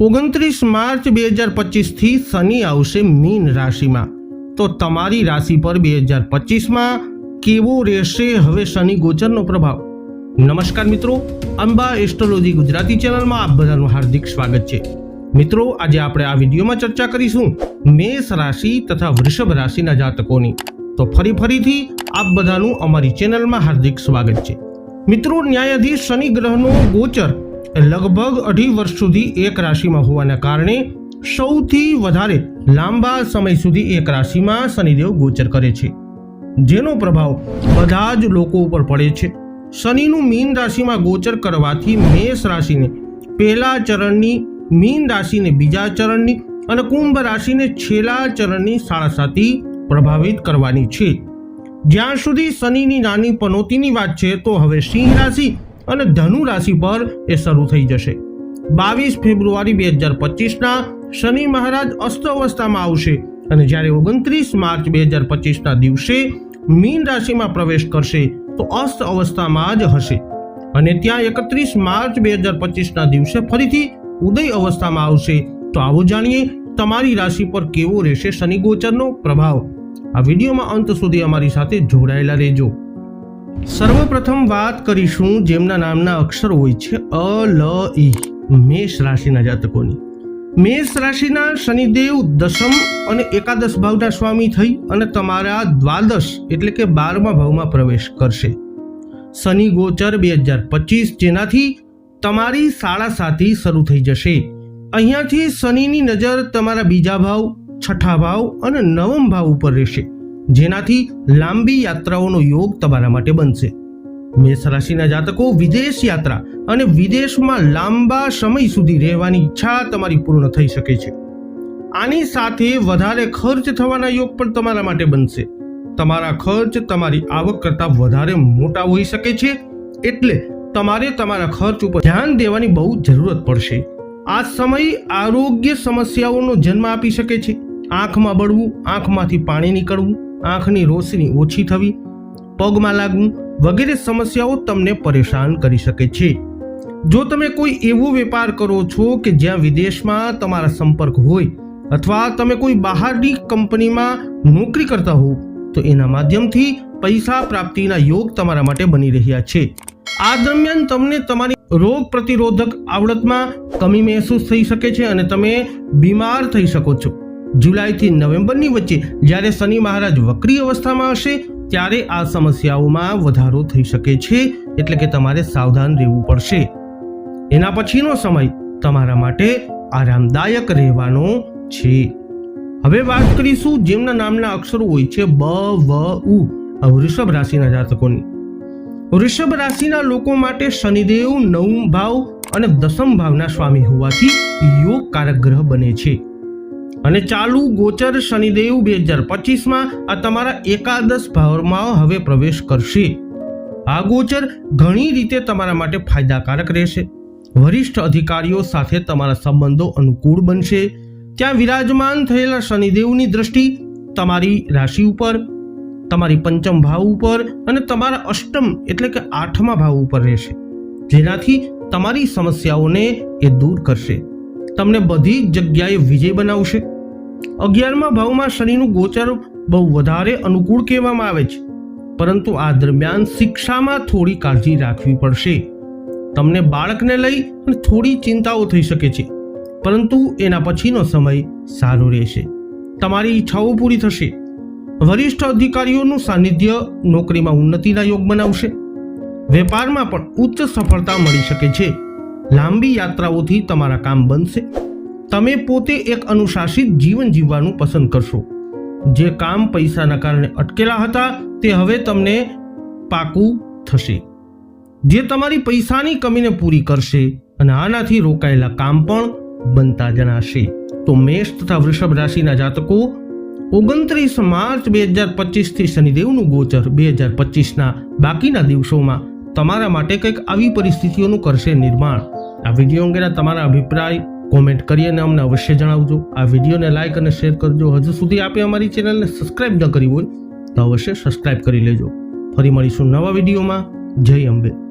ઓગણત્રીસ માર્ચ બે હજાર પચીસથી શનિ આવશે મીન રાશિમાં. તો તમારી રાશિ પર બે હજાર પચીસમાં કેવો રહેશે હવે શનિ ગોચરનો પ્રભાવ? નમસ્કાર મિત્રો, અંબા એસ્ટ્રોલોજી ગુજરાતી ચેનલમાં આપ બધાનું હાર્દિક સ્વાગત છે. મિત્રો, આજે આપણે આ વિડીયોમાં ચર્ચા કરીશું મેષ રાશિ તથા વૃષભ રાશિના જાતકોની. તો ફરી ફરીથી આપ બધાનું અમારી ચેનલમાં હાર્દિક સ્વાગત છે. મિત્રો, ન્યાયાધીશ શનિ ગ્રહનો ગોચર લગભગ અઢી વર્ષ સુધી એક રાશિમાં હોવાના કારણે સૌથી વધારે લાંબા સમય સુધી એક રાશિમાં શનિદેવ ગોચર કરે છે. જેનો પ્રભાવ બધા જ લોકો ઉપર પડે છે. શનિનું મીન રાશિમાં ગોચર કરવાથી મેષ રાશિને પહેલા ચરણની, મીન રાશિને બીજા ચરણની અને કુંભ રાશિને છેલ્લા ચરણની સાડાસાતી પ્રભાવિત કરવાની છે. જ્યાં સુધી શનિની નાની પનોતીની વાત છે, તો હવે સિંહ રાશિ અને ધનુ રાશિ પર એ શરૂ થઈ જશે. બાવીસ ફેબ્રુઆરી બે હજાર પચીસના શનિ મહારાજ અસ્ત અવસ્થામાં આવશે અને જ્યારે ઓગણત્રીસ માર્ચ બે હજાર પચીસના દિવસે મીન રાશિમાં પ્રવેશ કરશે, તો અસ્ત અવસ્થામાં જ હશે. અને ત્યાં એકત્રીસ માર્ચ બે હજાર પચીસના દિવસે ફરીથી ઉદય અવસ્થામાં આવશે. તો આવો જાણીએ તમારી રાશિ પર કેવો રહેશે શનિ ગોચરનો પ્રભાવ. આ વિડીયોમાં અંત સુધી અમારી સાથે જોડાયેલા રહેજો. સર્વપ્રથમ વાત કરીશું જેમના નામના અક્ષર હોય છે અ, લ ઈ મેષ રાશિના જાતકોની. મેષ રાશિના શનિદેવ દશમ અને એકાદશ ભાવના સ્વામી થઈ અને તમારા દ્વાદશ એટલે કે બારમા ભાવમાં પ્રવેશ કરશે. શનિ ગોચર બે હજાર પચીસ જેનાથી તમારી સાડા સાતી શરૂ થઈ જશે. અહીંયાથી શનિની નજર તમારા બીજા ભાવ, છઠ્ઠા ભાવ અને નવમ ભાવ ઉપર રહેશે. જેનાથી લાંબી યાત્રાઓનો યોગ તમારા માટે બનશે. મેષ રાશિના જાતકો વિદેશ યાત્રા અને વિદેશમાં લાંબા સમય સુધી રહેવાની ઈચ્છા તમારી પૂર્ણ થઈ શકે છે. આની સાથે વધારે ખર્ચ થવાના યોગ પણ તમારા માટે બનશે. તમારા ખર્ચ તમારી આવક કરતાં વધારે મોટા હોઈ શકે છે, એટલે તમારે તમારા ખર્ચ ઉપર ધ્યાન દેવાની બહુ જરૂરત પડશે. આ સમય આરોગ્ય સમસ્યાઓનો જન્મ આપી શકે છે. આંખમાં બળવું, આંખમાંથી પાણી નીકળવું આંખની રોશની ઓછી થવી, પગમાં લાગવું વગેરે સમસ્યાઓ તમને પરેશાન કરી શકે છે. જો તમે કોઈ એવો વેપાર કરો છો કે જ્યાં વિદેશમાં તમારા સંપર્ક હોય અથવા તમે કોઈ બહારની કંપનીમાં નોકરી કરતા હો તો એના માધ્યમથી પૈસા પ્રાપ્તિના યોગ તમારા માટે બની રહ્યા છે. આ દરમિયાન તમને તમારી રોગ પ્રતિરોધક આવડતમાં કમી મહેસૂસ થઈ શકે છે અને તમે બીમાર થઈ શકો છો. જુલાઈથી નવેમ્બરની વચ્ચે જ્યારે શનિ મહારાજ વક્રી અવસ્થામાં હશે, ત્યારે આ સમસ્યાઓમાં વધારો થઈ શકે છે, એટલે કે તમારે સાવધાન રહેવું પડશે. એના પછીનો સમય તમારા માટે આરામદાયક રહેવાનો છે. હવે વાત કરીશું જેમના નામના અક્ષરો હોય છે બ, વ, ઉ વૃષભ રાશિના જાતકોની. વૃષભ રાશિના લોકો માટે શનિદેવ નવમ ભાવ અને દસમ ભાવના સ્વામી હોવાથી યોગ કારક ગ્રહ બને છે. અને ચાલુ ગોચર શનિદેવ બે હજાર પચીસમાં આ તમારા એકાદશ ભાવમાં હવે પ્રવેશ કરશે. આ ગોચર ઘણી રીતે તમારા માટે ફાયદાકારક રહેશે. વરિષ્ઠ અધિકારીઓ સાથે તમારા સંબંધો અનુકૂળ બનશે. ત્યાં વિરાજમાન થયેલા શનિદેવની દ્રષ્ટિ તમારી રાશિ ઉપર, તમારી પંચમ ભાવ ઉપર અને તમારા અષ્ટમ એટલે કે આઠમા ભાવ ઉપર રહેશે. જેનાથી તમારી સમસ્યાઓને એ દૂર કરશે. તમને બધી જગ્યાએ વિજય બનાવશે. અગિયારમા ભાવમાં શનિનું ગોચર બહુ વધારે અનુકૂળ કહેવામાં આવે છે. પરંતુ આ દરમિયાન શિક્ષામાં થોડી કાળજી રાખવી પડશે. તમને બાળકને લઈ અને થોડી ચિંતાઓ થઈ શકે છે. પરંતુ એના પછીનો સમય સારો રહેશે. તમારી ઈચ્છાઓ પૂરી થશે. વરિષ્ઠ અધિકારીઓનું સાનિધ્ય નોકરીમાં ઉન્નતિના યોગ બનાવશે. વેપારમાં પણ ઉચ્ચ સફળતા મળી શકે છે. લાંબી યાત્રાઓથી તમારા કામ બનશે. તમે પોતે એક અનુશાસિત જીવન જીવવાનું પસંદ કરશો. જે કામ પૈસાના કારણે અટકેલા હતા, તે હવે તમને પાકું થશે. જે તમારી પૈસાની કમીને પૂરી કરશે અને આનાથી રોકાયેલા કામ પણ બનતા જણાશે. તો મેષ તથા વૃષભ રાશિના જાતકો, ઓગણત્રીસ માર્ચ બે હજાર પચીસથી શનિદેવનું ગોચર બે હજાર પચીસના બાકીના દિવસોમાં તમારા માટે કંઈક આવી પરિસ્થિતિઓનું કરશે નિર્માણ. આ વીડિયો અંગેના તમારા અભિપ્રાય કોમેન્ટ કરી અને અમને અવશ્ય જણાવજો. આ વિડીયોને લાઇક અને શેર કરજો. હજુ સુધી આપે અમારી ચેનલને સબસ્ક્રાઇબ ન કરી હોય તો અવશ્ય સબસ્ક્રાઇબ કરી લેજો. ફરી મળીશું નવા વિડીયોમાં. જય અંબે.